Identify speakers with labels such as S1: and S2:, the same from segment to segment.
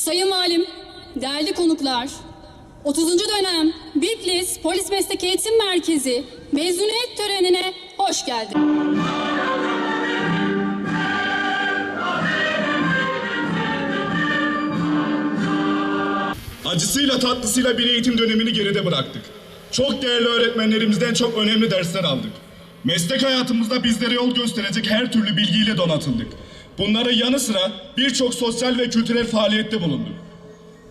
S1: Sayın Valim, değerli konuklar, 30. dönem Bitlis Polis Meslek Eğitim Merkezi mezuniyet törenine hoş geldiniz.
S2: Acısıyla tatlısıyla bir eğitim dönemini geride bıraktık. Çok değerli öğretmenlerimizden çok önemli dersler aldık. Meslek hayatımızda bizlere yol gösterecek her türlü bilgiyle donatıldık. Bunların yanı sıra birçok sosyal ve kültürel faaliyette bulunduk.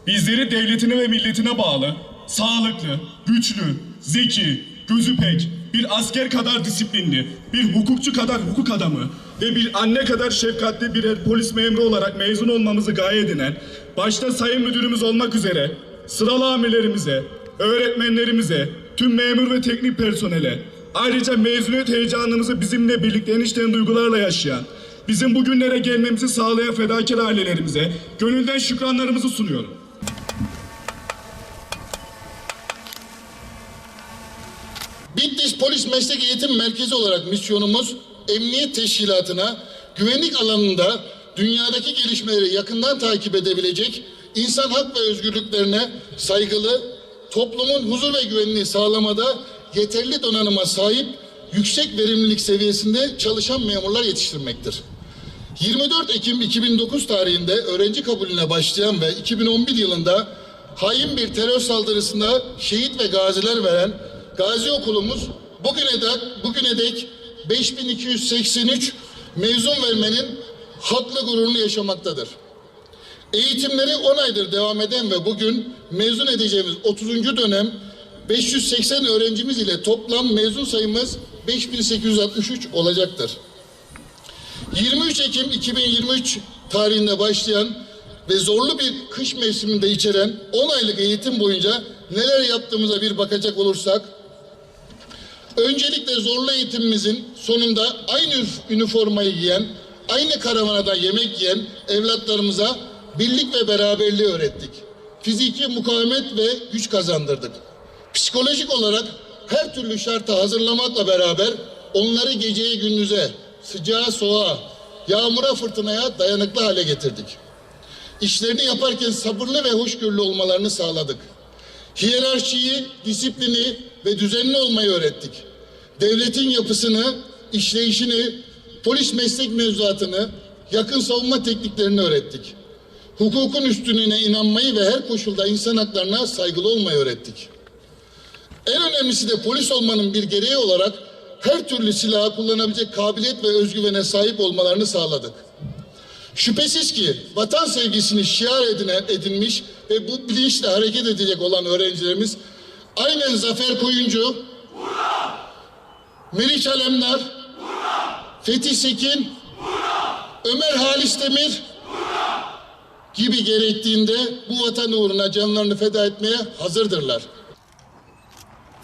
S2: Bizleri devletine ve milletine bağlı, sağlıklı, güçlü, zeki, gözü pek, bir asker kadar disiplinli, bir hukukçu kadar hukuk adamı ve bir anne kadar şefkatli birer polis memuru olarak mezun olmamızı gaye edinen, başta sayın müdürümüz olmak üzere sıralı amirlerimize, öğretmenlerimize, tüm memur ve teknik personele, ayrıca mezuniyet heyecanımızı bizimle birlikte enişten duygularla yaşayan, bizim bugünlere gelmemizi sağlayan fedakar ailelerimize gönülden şükranlarımızı sunuyorum.
S3: Bitlis Polis Meslek Eğitim Merkezi olarak misyonumuz emniyet teşkilatına güvenlik alanında dünyadaki gelişmeleri yakından takip edebilecek, insan hak ve özgürlüklerine saygılı, toplumun huzur ve güvenliği sağlamada yeterli donanıma sahip yüksek verimlilik seviyesinde çalışan memurlar yetiştirmektir. 24 Ekim 2009 tarihinde öğrenci kabulüne başlayan ve 2011 yılında hain bir terör saldırısında şehit ve gaziler veren Gazi Okulumuz bugüne dek, bugüne dek 5283 mezun vermenin haklı gururunu yaşamaktadır. Eğitimleri 10 aydır devam eden ve bugün mezun edeceğimiz 30. dönem 580 öğrencimiz ile toplam mezun sayımız 5863 olacaktır. 23 Ekim 2023 tarihinde başlayan ve zorlu bir kış mevsiminde içeren 10 aylık eğitim boyunca neler yaptığımıza bir bakacak olursak öncelikle zorlu eğitimimizin sonunda aynı üniformayı giyen, aynı karavanada yemek yiyen evlatlarımıza birlik ve beraberliği öğrettik. Fiziki mukavemet ve güç kazandırdık. Psikolojik olarak her türlü şarta hazırlamakla beraber onları geceye gündüze, sıcağa soğuğa, yağmura fırtınaya dayanıklı hale getirdik. İşlerini yaparken sabırlı ve hoşgörülü olmalarını sağladık. Hiyerarşiyi, disiplini ve düzenli olmayı öğrettik. Devletin yapısını, işleyişini, polis meslek mevzuatını, yakın savunma tekniklerini öğrettik. Hukukun üstünlüğüne inanmayı ve her koşulda insan haklarına saygılı olmayı öğrettik. En önemlisi de polis olmanın bir gereği olarak her türlü silahı kullanabilecek kabiliyet ve özgüvene sahip olmalarını sağladık. Şüphesiz ki vatan sevgisini şiar edine, edinmiş ve bu bilinçle hareket edecek olan öğrencilerimiz aynen Zafer Koyuncu, Meriç Alemdar, Fethi Sekin, Ömer Halis Demir gibi gerektiğinde bu vatan uğruna canlarını feda etmeye hazırdırlar.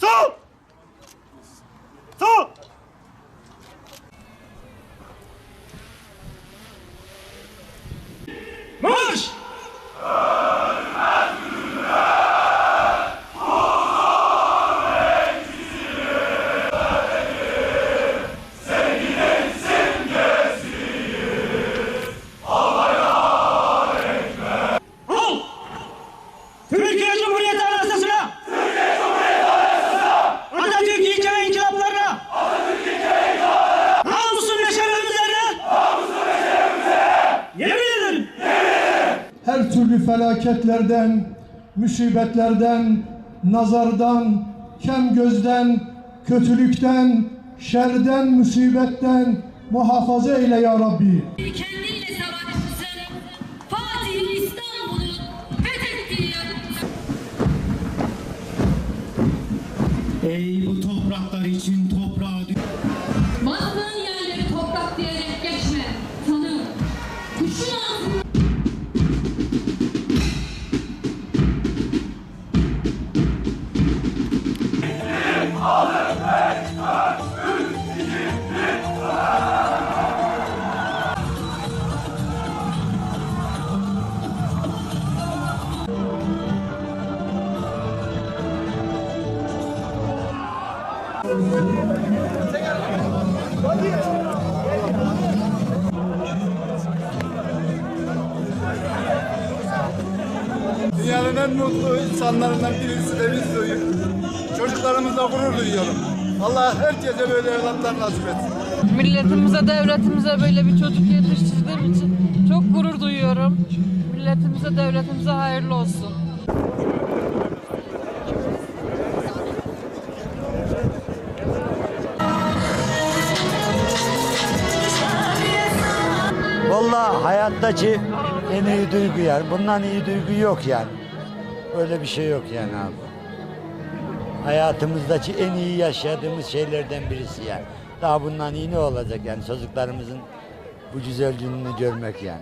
S4: Sol!
S5: Türlü felaketlerden, musibetlerden, nazardan, kem gözden, kötülükten, şerden, musibetten muhafaza eyle ya Rabbi.
S6: Kendiyle savaşmışsın. Fatih'in İstanbul'u fethettiği
S7: Ey bu topraklar için
S8: Türkiye'nin en mutlu insanlarından birisi de biz duyuyoruz. Çocuklarımızla gurur duyuyorum. Allah herkese böyle evlatlar nasip etsin.
S9: Milletimize, devletimize böyle bir çocuk yetiştirdiğim için çok gurur duyuyorum. Milletimize, devletimize hayırlı olsun.
S10: Vallahi hayattaki en iyi duygu yani. Bundan iyi duygu yok yani. Öyle bir şey yok yani abi. Hayatımızdaki en iyi yaşadığımız şeylerden birisi yani. Daha bundan iyi ne olacak yani çocuklarımızın bu güzel gününü görmek yani.